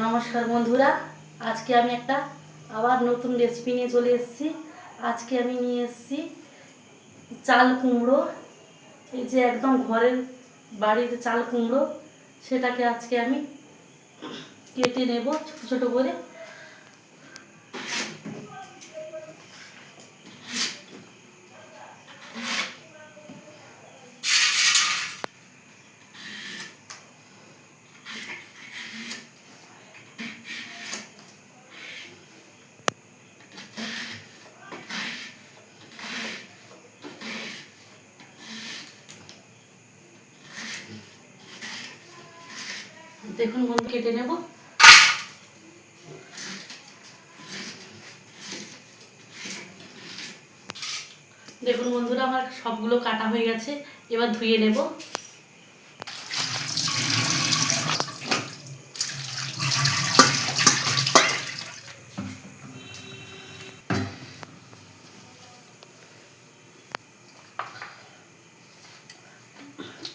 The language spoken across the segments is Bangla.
নমস্কার বন্ধুরা, আজকে আমি একটা আবার নতুন রেসিপি নিয়ে চলে এসেছি। আজকে আমি নিয়ে এসেছি চাল কুমড়ো। এই যে একদম ঘরের বাড়ির চাল কুমড়ো, সেটাকে আজকে আমি কেটে নেব ছোটো ছোটো করে। দেখুন বন্ধু, কেটে নেব। দেখুন বন্ধুরা, আমার সবগুলো কাটা হয়ে গেছে, এবার ধুয়ে নেব।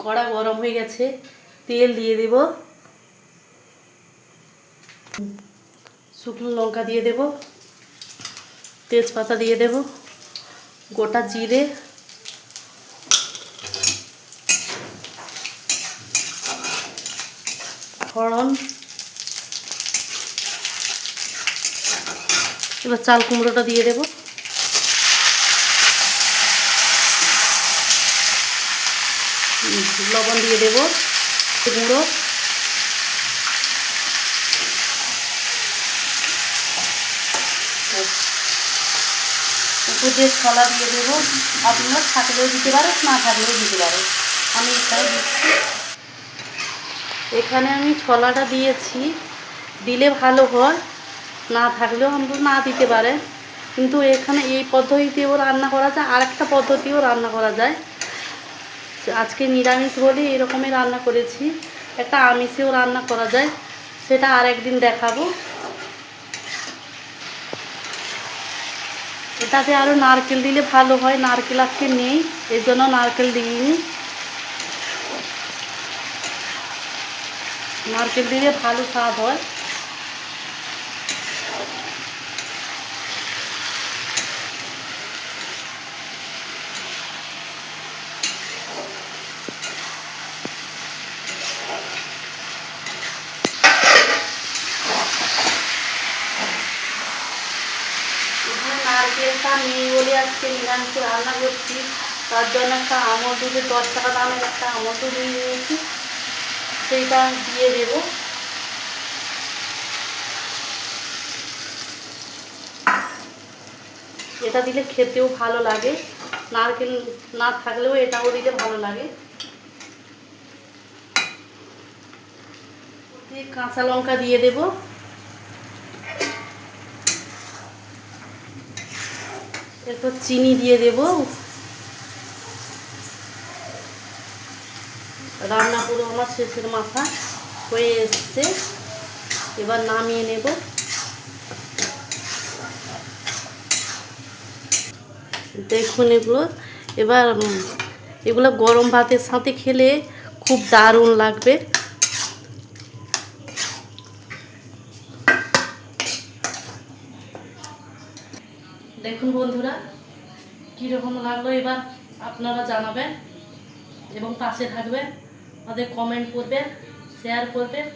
কড়া গরম হয়ে গেছে, তেল দিয়ে দেব। শুকনো লঙ্কা দিয়ে দেব, তেজপাতা দিয়ে দেব, গোটা জিরে, ফড়ন, এবার চাল কুমড়োটা দিয়ে দেব। লবণ দিয়ে দেব গুঁড়ো উপর দিয়ে ছলা দিয়ে দেবো। আপনারা থাকলেও দিতে পারে না থাকলেও দিতে পারে আমি এটাই দিচ্ছি এখানে আমি ছলাটা দিয়েছি। দিলে ভালো হয়, না থাকলেও আমরা না দিতে পারে। কিন্তু এখানে এই পদ্ধতিতেও রান্না করা যায় আর একটা পদ্ধতিও রান্না করা যায়। আজকে নিরামিষ বলে এরকমই রান্না করেছি। একটা আমিষেও রান্না করা যায়। সেটা আর একদিন দেখাবো। এটাতে আরও নারকেল দিলে ভালো হয়, নারকেল আজকে নেই এর জন্য নারকেল দিইনি। নারকেল দিলে ভালো স্বাদ হয়। নারকেলটা নেই বলে আজকে নিরামিষ রান্না করছি। তার জন্য একটা আমল দুধের দশ একটা নিয়েছি। সেইটা দিয়ে এটা দিলে খেতেও ভালো লাগে। নারকেল না থাকলেও এটাও দিলে ভালো লাগে। কাঁচা লঙ্কা দিয়ে দেবো। এরপর চিনি দিয়ে দেব। রান্না পুরো আমার শেষের মাথা হয়ে এসছে। এবার নামিয়ে নেব। দেখুন এগুলো। এবার এগুলো গরম ভাতের সাথে খেলে খুব দারুণ লাগবে। দেখুন বন্ধুরা, কীরকম লাগল এবার আপনারা জানাবেন এবং পাশে থাকবেন, আমাদের কমেন্ট করবেন শেয়ার করবেন।